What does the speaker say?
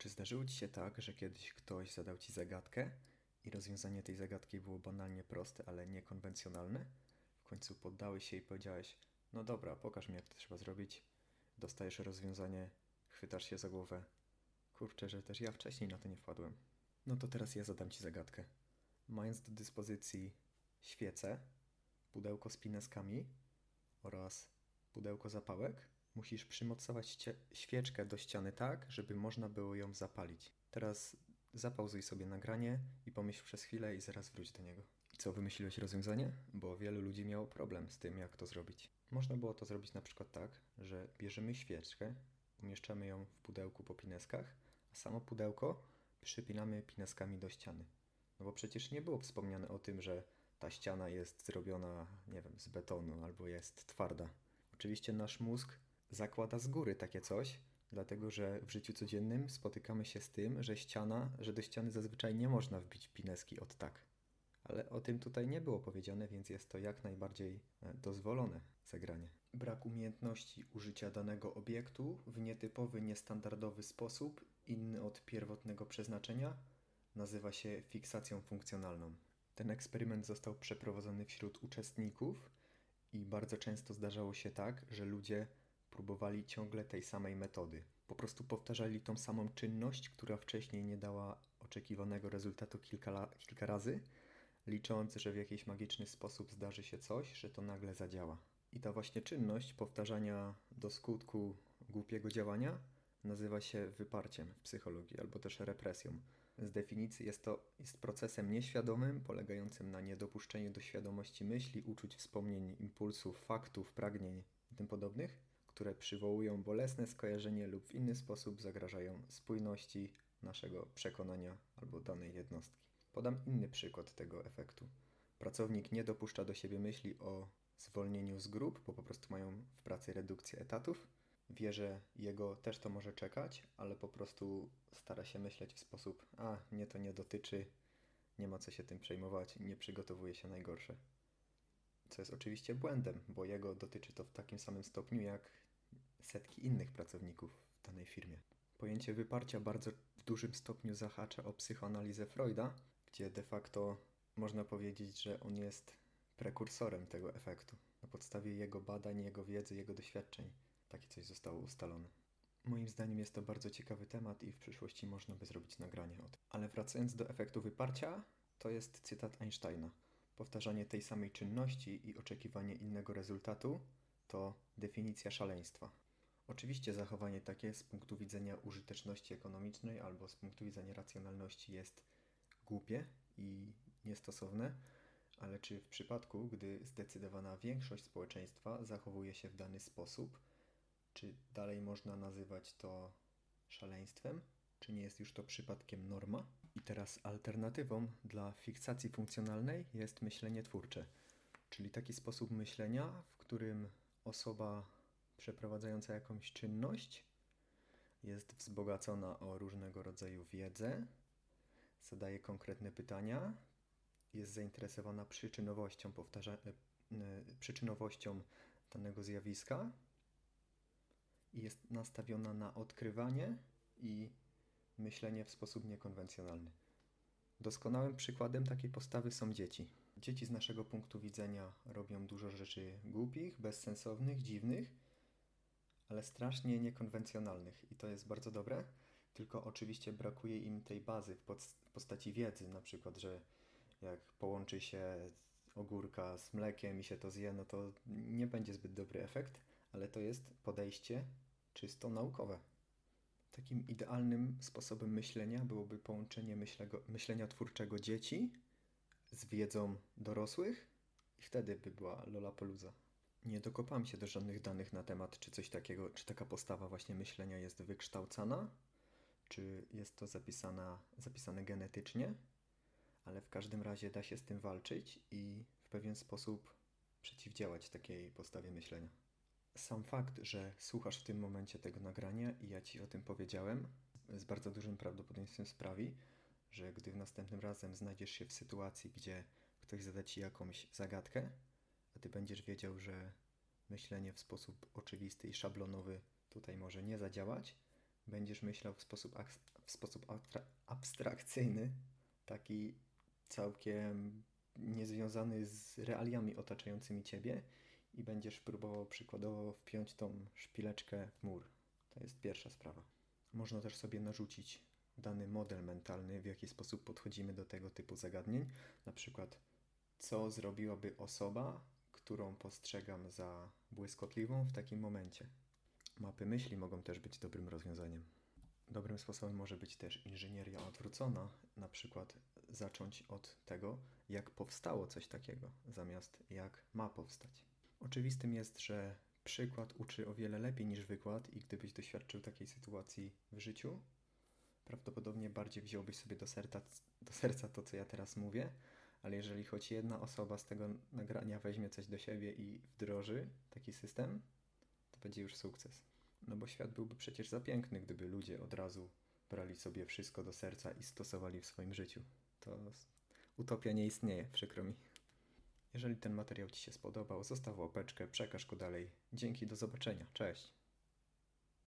Czy zdarzyło ci się tak, że kiedyś ktoś zadał ci zagadkę i rozwiązanie tej zagadki było banalnie proste, ale niekonwencjonalne? W końcu poddałeś się i powiedziałeś: No dobra, pokaż mi, jak to trzeba zrobić. Dostajesz rozwiązanie, chwytasz się za głowę. Kurczę, że też ja wcześniej na to nie wpadłem. No to teraz ja zadam ci zagadkę. Mając do dyspozycji świecę, pudełko z pineskami oraz pudełko zapałek, musisz przymocować świeczkę do ściany tak, żeby można było ją zapalić. Teraz zapauzuj sobie nagranie i pomyśl przez chwilę i zaraz wróć do niego. I co, wymyśliłeś rozwiązanie? Bo wielu ludzi miało problem z tym, jak to zrobić. Można było to zrobić na przykład tak, że bierzemy świeczkę, umieszczamy ją w pudełku po pineskach, a samo pudełko przypinamy pineskami do ściany. No bo przecież nie było wspomniane o tym, że ta ściana jest zrobiona, nie wiem, z betonu albo jest twarda. Oczywiście nasz mózg zakłada z góry takie coś, dlatego że w życiu codziennym spotykamy się z tym, że ściana, że do ściany zazwyczaj nie można wbić pineski od tak. Ale o tym tutaj nie było powiedziane, więc jest to jak najbardziej e, dozwolone zagranie. Brak umiejętności użycia danego obiektu w nietypowy, niestandardowy sposób, inny od pierwotnego przeznaczenia, nazywa się fiksacją funkcjonalną. Ten eksperyment został przeprowadzony wśród uczestników i bardzo często zdarzało się tak, że ludzie próbowali ciągle tej samej metody. Po prostu powtarzali tą samą czynność, która wcześniej nie dała oczekiwanego rezultatu kilka, kilka razy, licząc, że w jakiś magiczny sposób zdarzy się coś, że to nagle zadziała. I ta właśnie czynność powtarzania do skutku głupiego działania nazywa się wyparciem w psychologii albo też represją. Z definicji jest to jest procesem nieświadomym, polegającym na niedopuszczeniu do świadomości myśli, uczuć, wspomnień, impulsów, faktów, pragnień i tym podobnych, które przywołują bolesne skojarzenie lub w inny sposób zagrażają spójności naszego przekonania albo danej jednostki. Podam inny przykład tego efektu. Pracownik nie dopuszcza do siebie myśli o zwolnieniu z grup, bo po prostu mają w pracy redukcję etatów. Wie, że jego też to może czekać, ale po prostu stara się myśleć w sposób: A, mnie to nie dotyczy, nie ma co się tym przejmować, nie przygotowuje się najgorsze. Co jest oczywiście błędem, bo jego dotyczy to w takim samym stopniu jak setki innych pracowników w danej firmie. Pojęcie wyparcia bardzo w dużym stopniu zahacza o psychoanalizę Freuda, gdzie de facto można powiedzieć, że on jest prekursorem tego efektu. Na podstawie jego badań, jego wiedzy, jego doświadczeń takie coś zostało ustalone. Moim zdaniem jest to bardzo ciekawy temat i w przyszłości można by zrobić nagranie o tym. Ale wracając do efektu wyparcia, to jest cytat Einsteina. Powtarzanie tej samej czynności i oczekiwanie innego rezultatu to definicja szaleństwa. Oczywiście zachowanie takie z punktu widzenia użyteczności ekonomicznej albo z punktu widzenia racjonalności jest głupie i niestosowne, ale czy w przypadku, gdy zdecydowana większość społeczeństwa zachowuje się w dany sposób, czy dalej można nazywać to szaleństwem? Czy nie jest już to przypadkiem norma? I teraz alternatywą dla fiksacji funkcjonalnej jest myślenie twórcze, czyli taki sposób myślenia, w którym osoba przeprowadzająca jakąś czynność jest wzbogacona o różnego rodzaju wiedzę, zadaje konkretne pytania, jest zainteresowana przyczynowością, powtarza, e, e, przyczynowością danego zjawiska i jest nastawiona na odkrywanie i myślenie w sposób niekonwencjonalny. Doskonałym przykładem takiej postawy są dzieci. Dzieci z naszego punktu widzenia robią dużo rzeczy głupich, bezsensownych, dziwnych, ale strasznie niekonwencjonalnych i to jest bardzo dobre, tylko oczywiście brakuje im tej bazy w pod- w postaci wiedzy, na przykład, że jak połączy się ogórka z mlekiem i się to zje, no to nie będzie zbyt dobry efekt, ale to jest podejście czysto naukowe. Takim idealnym sposobem myślenia byłoby połączenie myślego, myślenia twórczego dzieci z wiedzą dorosłych i wtedy by była Lollapalooza. Nie dokopałem się do żadnych danych na temat, czy coś takiego, czy taka postawa właśnie myślenia jest wykształcana, czy jest to zapisana, zapisane genetycznie, ale w każdym razie da się z tym walczyć i w pewien sposób przeciwdziałać takiej postawie myślenia. Sam fakt, że słuchasz w tym momencie tego nagrania i ja ci o tym powiedziałem, z bardzo dużym prawdopodobieństwem sprawi, że gdy następnym razem znajdziesz się w sytuacji, gdzie ktoś zada ci jakąś zagadkę, ty będziesz wiedział, że myślenie w sposób oczywisty i szablonowy tutaj może nie zadziałać, będziesz myślał w sposób, w sposób abstra- abstrakcyjny, taki całkiem niezwiązany z realiami otaczającymi ciebie i będziesz próbował przykładowo wpiąć tą szpileczkę w mur. To jest pierwsza sprawa. Można też sobie narzucić dany model mentalny, w jaki sposób podchodzimy do tego typu zagadnień. Na przykład, co zrobiłaby osoba, którą postrzegam za błyskotliwą w takim momencie. Mapy myśli mogą też być dobrym rozwiązaniem. Dobrym sposobem może być też inżynieria odwrócona, na przykład zacząć od tego, jak powstało coś takiego, zamiast jak ma powstać. Oczywistym jest, że przykład uczy o wiele lepiej niż wykład, i gdybyś doświadczył takiej sytuacji w życiu, prawdopodobnie bardziej wziąłbyś sobie do serca, do serca to, co ja teraz mówię, ale jeżeli choć jedna osoba z tego nagrania weźmie coś do siebie i wdroży taki system, to będzie już sukces. No bo świat byłby przecież za piękny, gdyby ludzie od razu brali sobie wszystko do serca i stosowali w swoim życiu. To utopia nie istnieje, przykro mi. Jeżeli ten materiał Ci się spodobał, zostaw łapeczkę, przekaż go dalej. Dzięki, do zobaczenia. Cześć.